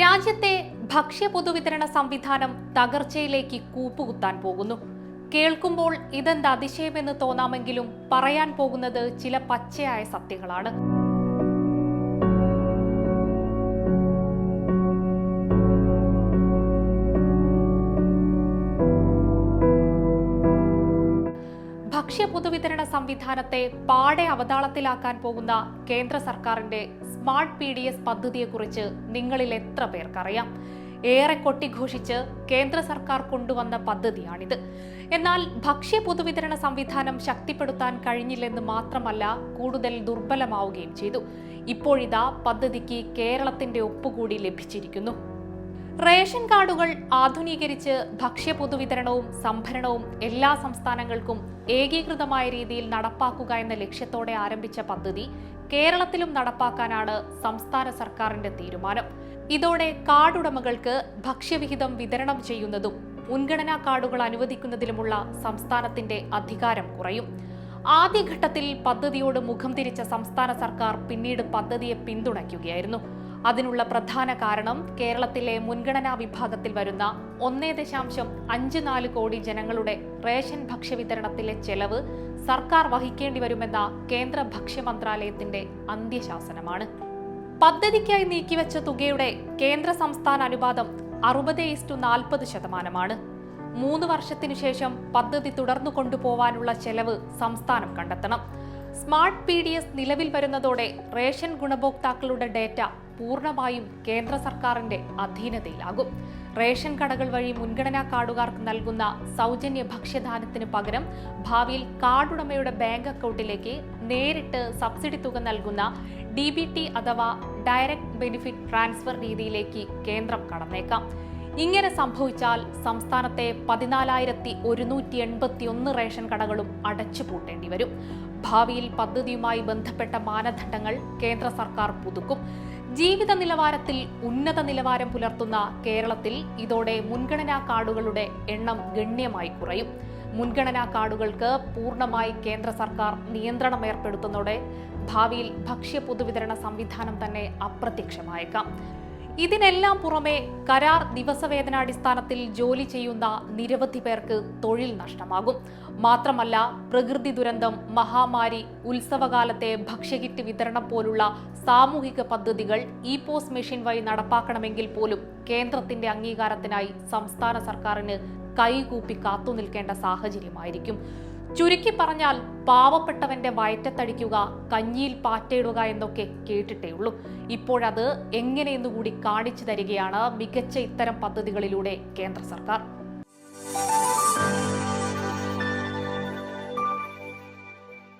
രാജ്യത്തെ ഭക്ഷ്യ പൊതുവിതരണ സംവിധാനം തകർച്ചയിലേക്ക് കൂപ്പുകുത്താൻ പോകുന്നു. കേൾക്കുമ്പോൾ ഇതെന്ത് അതിശയമെന്ന് തോന്നാമെങ്കിലും പറയാൻ പോകുന്നത് ചില പച്ചയായ സത്യങ്ങളാണ്. ഭക്ഷ്യ പൊതുവിതരണ സംവിധാനത്തെ പാടെ അവതാളത്തിലാക്കാൻ പോകുന്ന കേന്ദ്ര സർക്കാരിന്റെ സ്മാർട്ട് പി ഡി എസ് പദ്ധതിയെക്കുറിച്ച് നിങ്ങളിൽ എത്ര പേർക്കറിയാം? ഏറെ കൊട്ടിഘോഷിച്ച് കേന്ദ്ര സർക്കാർ കൊണ്ടുവന്ന പദ്ധതിയാണിത്. എന്നാൽ ഭക്ഷ്യ പൊതുവിതരണ സംവിധാനം ശക്തിപ്പെടുത്താൻ കഴിഞ്ഞില്ലെന്ന് മാത്രമല്ല കൂടുതൽ ദുർബലമാവുകയും ചെയ്തു. ഇപ്പോഴിതാ പദ്ധതിക്ക് കേരളത്തിന്റെ ഒപ്പുകൂടി ലഭിച്ചിരിക്കുന്നു. റേഷൻ കാർഡുകൾ ആധുനീകരിച്ച് ഭക്ഷ്യ പൊതുവിതരണവും സംഭരണവും എല്ലാ സംസ്ഥാനങ്ങൾക്കും ഏകീകൃതമായ രീതിയിൽ നടപ്പാക്കുക എന്ന ലക്ഷ്യത്തോടെ ആരംഭിച്ച പദ്ധതി കേരളത്തിലും നടപ്പാക്കാനാണ് സംസ്ഥാന സർക്കാരിന്റെ തീരുമാനം. ഇതോടെ കാർഡുടമകൾക്ക് ഭക്ഷ്യവിഹിതം വിതരണം ചെയ്യുന്നതും മുൻഗണനാ കാർഡുകൾ അനുവദിക്കുന്നതിലുമുള്ള സംസ്ഥാനത്തിന്റെ അധികാരം കുറയും. ആദ്യഘട്ടത്തിൽ പദ്ധതിയോട് മുഖം തിരിച്ച സംസ്ഥാന സർക്കാർ പിന്നീട് പദ്ധതിയെ പിന്തുണയ്ക്കുകയായിരുന്നു. അതിനുള്ള പ്രധാന കാരണം കേരളത്തിലെ മുൻഗണനാ വിഭാഗത്തിൽ വരുന്ന ഒന്നേ ദശാംശം അഞ്ച് നാല് കോടി ജനങ്ങളുടെ റേഷൻ ഭക്ഷ്യവിതരണത്തിലെ ചെലവ് സർക്കാർ വഹിക്കേണ്ടി വരുമെന്ന കേന്ദ്ര ഭക്ഷ്യ മന്ത്രാലയത്തിന്റെ അന്ത്യശാസനമാണ്. പദ്ധതിക്കായി നീക്കിവെച്ച തുകയുടെ കേന്ദ്ര സംസ്ഥാന അനുപാതം അറുപത് ഇസ്റ്റു നാൽപ്പത് ശതമാനമാണ്. മൂന്ന് വർഷത്തിനു ശേഷം പദ്ധതി തുടർന്നു കൊണ്ടുപോവാനുള്ള ചെലവ് സംസ്ഥാനം കണ്ടെത്തണം. സ്മാർട്ട് പി ഡി എസ് നിലവിൽ വരുന്നതോടെ റേഷൻ ഗുണഭോക്താക്കളുടെ ഡേറ്റ പൂർണമായും കേന്ദ്ര സർക്കാരിന്റെ അധീനതയിലാകും. റേഷൻ കടകൾ വഴി മുൻഗണനാ കാർഡുകാർക്ക് നൽകുന്ന സൗജന്യ ഭക്ഷ്യദാനത്തിന് പകരം ഭാവിയിൽ കാർഡുടമയുടെ ബാങ്ക് അക്കൗണ്ടിലേക്ക് നേരിട്ട് സബ്സിഡി തുക നൽകുന്ന ഡി ബി ടി അഥവാ ഡയറക്റ്റ് ബെനിഫിറ്റ് ട്രാൻസ്ഫർ രീതിയിലേക്ക് കേന്ദ്രം കടന്നേക്കാം. ഇങ്ങനെ സംഭവിച്ചാൽ സംസ്ഥാനത്തെ പതിനാലായിരത്തി ഒരുന്നൂറ്റി എൺപത്തി ഒന്ന് റേഷൻ കടകളും അടച്ചുപൂട്ടേണ്ടി വരും. ഭാവിയിൽ പദ്ധതിയുമായി ബന്ധപ്പെട്ട മാനദണ്ഡങ്ങൾ കേന്ദ്ര സർക്കാർ പുതുക്കും. ജീവിത നിലവാരത്തിൽ ഉന്നത നിലവാരം പുലർത്തുന്ന കേരളത്തിൽ ഇതോടെ മുൻഗണനാ കാർഡുകളുടെ എണ്ണം ഗണ്യമായി കുറയും. മുൻഗണനാ കാർഡുകൾക്ക് പൂർണമായി കേന്ദ്ര സർക്കാർ നിയന്ത്രണം ഏർപ്പെടുത്തുന്നതോടെ ഭാവിയിൽ ഭക്ഷ്യ പൊതുവിതരണ സംവിധാനം തന്നെ അപ്രത്യക്ഷമായേക്കാം. ഇതിനെല്ലാം പുറമെ കരാർ ദിവസവേതനാടിസ്ഥാനത്തിൽ ജോലി ചെയ്യുന്ന നിരവധി പേർക്ക് തൊഴിൽ നഷ്ടമാകും. മാത്രമല്ല പ്രകൃതി ദുരന്തം മഹാമാരി ഉത്സവകാലത്തെ ഭക്ഷ്യകിറ്റ് വിതരണം പോലുള്ള സാമൂഹിക പദ്ധതികൾ ഇ പോസ് മെഷീൻ വഴി നടപ്പാക്കണമെങ്കിൽ പോലും കേന്ദ്രത്തിന്റെ അംഗീകാരത്തിനായി സംസ്ഥാന സർക്കാരിന് കൈകൂപ്പി കാത്തുനിൽക്കേണ്ട സാഹചര്യമായിരിക്കും. ചുരുക്കി പറഞ്ഞാൽ പാവപ്പെട്ടവന്റെ വയറ്റത്തടിക്കുക കഞ്ഞിയിൽ പാറ്റയിടുക എന്നൊക്കെ കേട്ടിട്ടേ ഉള്ളൂ ഇപ്പോഴത് എങ്ങനെയെന്നുകൂടി കാണിച്ചു തരികയാണ് മികച്ച ഇത്തരം പദ്ധതികളിലൂടെ കേന്ദ്ര സർക്കാർ.